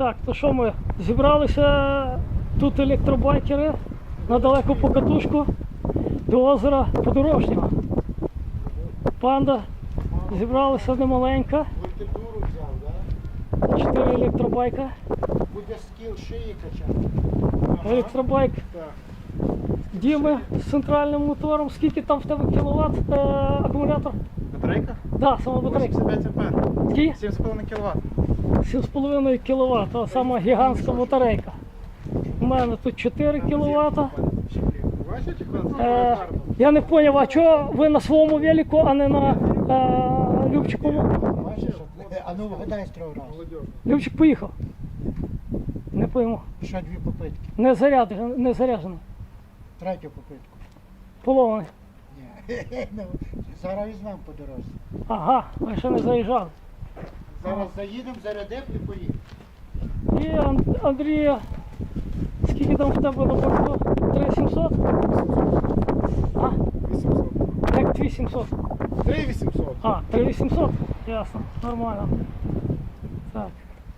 Так, то що ми зібралися тут електробайкери на далеку покатушку до озера Подорожнього. Панда зібралася немаленька, чотири електробайка. Буде скіл шиї качати. Електробайк. Діми з центральним мотором. Скільки там в тебе кіловат е, акумулятор? Батарейка? Да, сама батарейка. 85 ампер. Який? 7,5 кВт. 7,5 кВт, а сама гігантська батарейка. У мене тут 4 кВт. Е, я не зрозумів, а чого ви на своєму велику, а не на е, Любчикову? А ну вгадай з трьох раз. Любчик поїхав. Не пойму. Ще дві попитки. Не заряджений, не заряджений. Третю попитку. Поломаний. Ні. Зараз візьмемо по дорозі. Ага, ми ще не заїжджали. Зараз заїдемо, зарядимо і поїдемо. І Ан- Андрія, скільки там в тебе на борту? 3700? А? 800. Як 2700? 3800. А, 3800? Ясно, нормально. Так,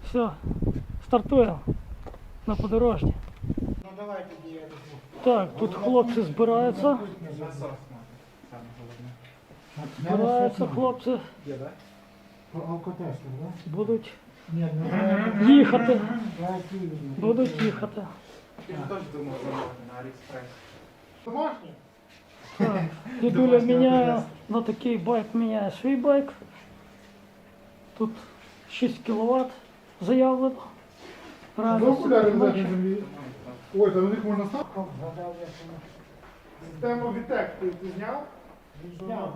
все, стартуємо на подорожні. Ну давай тоді я візьму. Так, тут хлопці збираються. Збираються хлопці, будуть їхати. Будуть їхати. Я теж думав на Аліекспрес. Домашній? Так, дідуля міняє на такий байк міняє свій байк. Тут 6 кВт заявлено. Землі. Ой, та на них можна як. Систему Вітек ти зняв? Зняв.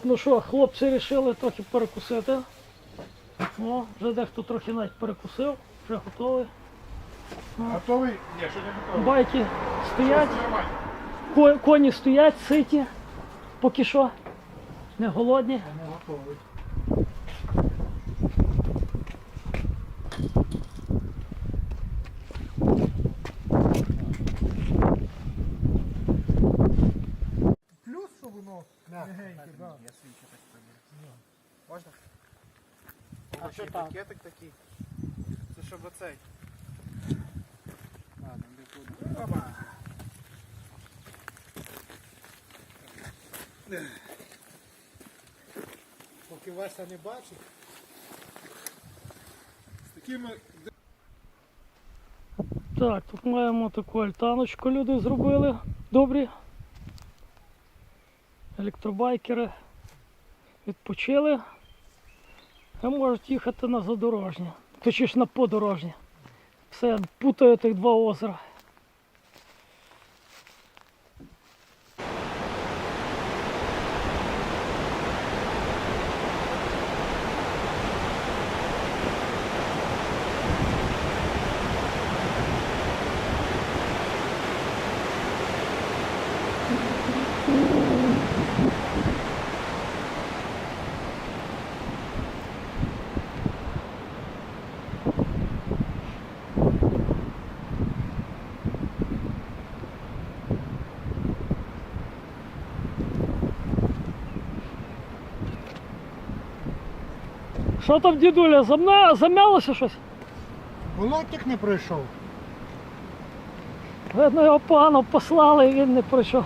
Так, ну що, хлопці вирішили трохи перекусити. О, вже дехто трохи навіть перекусив, вже готовий. Готовий? Ні, що не готовий. Байки стоять, ко- коні стоять, ситі, поки що. Не голодні. Не готовий. Легеньке, да. Я свічу так пробую. Можна? А що так? пакетик такий. Це щоб оцей. Ладно, не буду. Опа. Поки Вася не бачить. З такими Так, тут маємо таку альтаночку люди зробили. Добрі. Електробайкери відпочили. А можуть їхати на задорожнє. Точніше на подорожнє. Все, путаю тих два озера. Що там, дідуля, замна... зам'ялося щось? Болотик не пройшов. Видно, його погано послали і він не пройшов.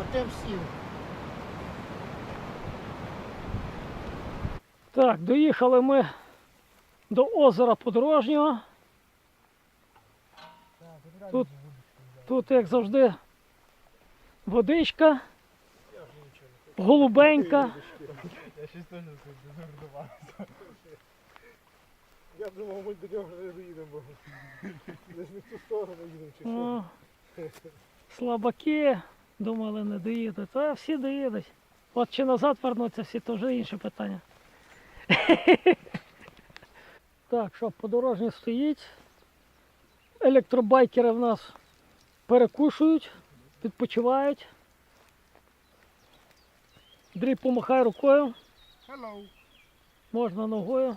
Оте всів. Так, доїхали ми до озера Подорожнього. Тут, тут, як завжди, водичка, голубенька. Я щось теж зажурдувався. Я думав, ми до нього вже не доїдемо, десь не в ту сторону їдемо чи що. Слабаки, думали, не доїдуть. А всі доїдуть. От чи назад вернуться всі, то вже інше питання. Так, що, подорожній стоїть. Електробайкери в нас перекушують, відпочивають. Дрій помахай рукою, Hello. можна ногою.